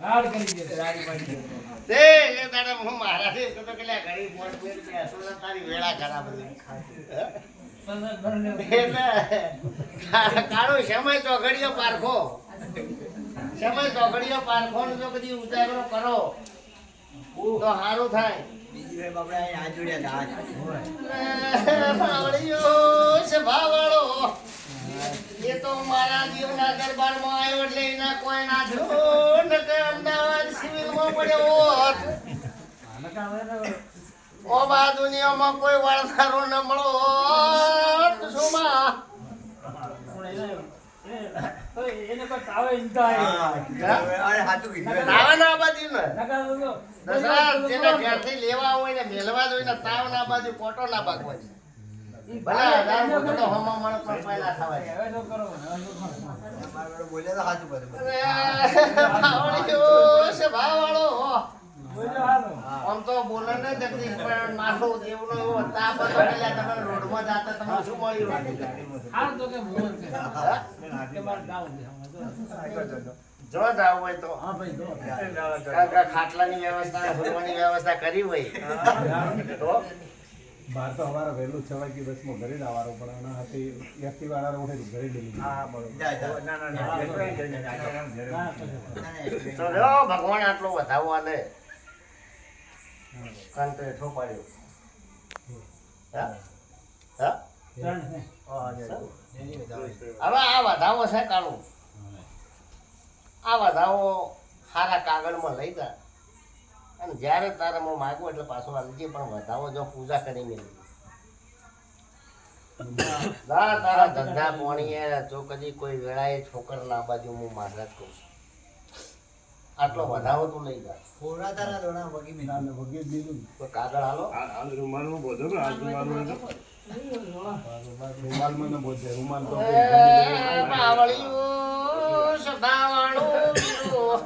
લાડ કરી દે. એ દાડે મારા થી તો સારું થાય. ભાવળિયો છે, ભાવળો. એ તો મારા જીવના દરબારમાં આવ્યો એટલે એના કોઈ ના થયો પડ્યો હોત. ઓ બા દુનિયામાં કોઈ વળનારો ન મળો હોત. સુમા. એને કોઈ તાવે ઈન થાય તાવ ના બાજુ ને નકા તો દસરા જેને ઘેરથી લેવા હોય ને મેલવા જ હોય ને તાવ ના બાજુ કોટો ના ભાગવા છે ભલે હજાર મોટો તો પણ પહેલા થવા છે હવે તો કરો હવે તો કરો ભાવળિયો છે ભાવવાળો બોલો હાલો આમ તો બોલે જગદીશ પણ નાનો દેવનો એવો તાપ હતો એટલે તમે રોડમાં જાતા તમને શું મળ્યું હાલ તો કે મોર છે કે માર ડાઉન જો જાવ હોય તો હા ભાઈ દો ખાટલાની વ્યવસ્થા ભરવાની વ્યવસ્થા કરી હોય તો અમારે વહેલું છ વાગે બસમાં ઘરે જ આવવાનું પણ એના હાથે એસટી વાળા ઉઠે ઘરે ડેલી હા જો ભગવાન આટલો વધાવવા આલે કાન ઠોપાડ્યો હા? હા? હવે આ વધાવો છે કાળું. આ વધાવો સારા કાગળમાં લઈ જા અને જ્યારે તારે હું માગું એટલે પાછો આવી પણ વધાવો જો પૂજા કરી મેળવી. તારા ધંધા પોણીએ જો કદી કોઈ વેળાએ છોકર ના બાજુ હું મારા જ કહું છું. આટલો વધારો તો લઈ જા. વગેરે લીધું કોઈ કાગળ હાલો. રૂમાલમાં ન બોલશે રૂમાલ તો એ બાવળિયું સદાવાળું બીરું.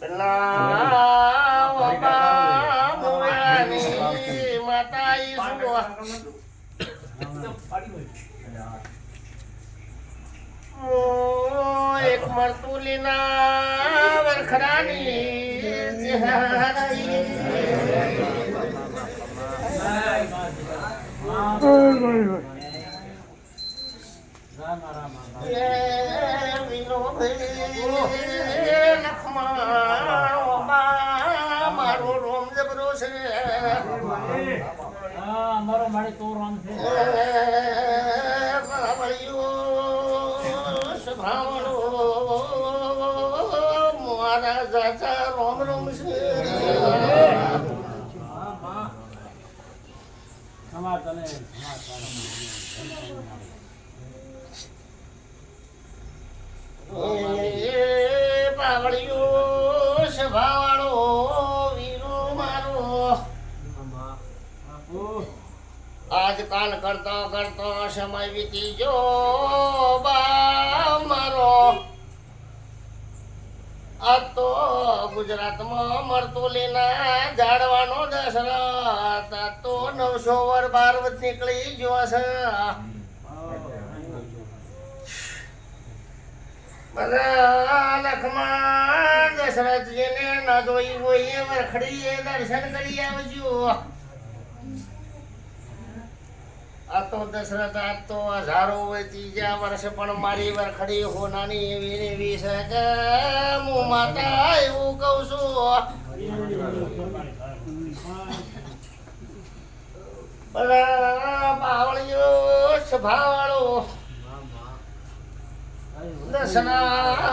પેલા બાબા રૂમાલ માતા ઈસુ. ઓ એક મરતુલીના વરખડાની ચહેરાઈ. રામ રામ માતા એ વિનો ભાઈ લખમણ વરખરાની મારો રોમ જબરો છે અમારો માળી તો રામ છે. આજકાલ કરતો કરતો સમય વીતી ગયો બા મારો આ તો ગુજરાતમાં મળતો લેના જાડવાનો દશરથ. તો નવસો વર પાર્વત નીકળી ગયો છે. લખમાં દશરથજીને ન જોઈ હોય એ વરખડીએ દર્શન કરી આવજો. આ તો દશરથ, આ તો હજારો હોય ત્રીજા વર્ષ પણ મારી વરખડી હોનાની એવી ને એવી છે હું માતા એવું કહું છું. બાવળીઓ, સભાવાળો દસના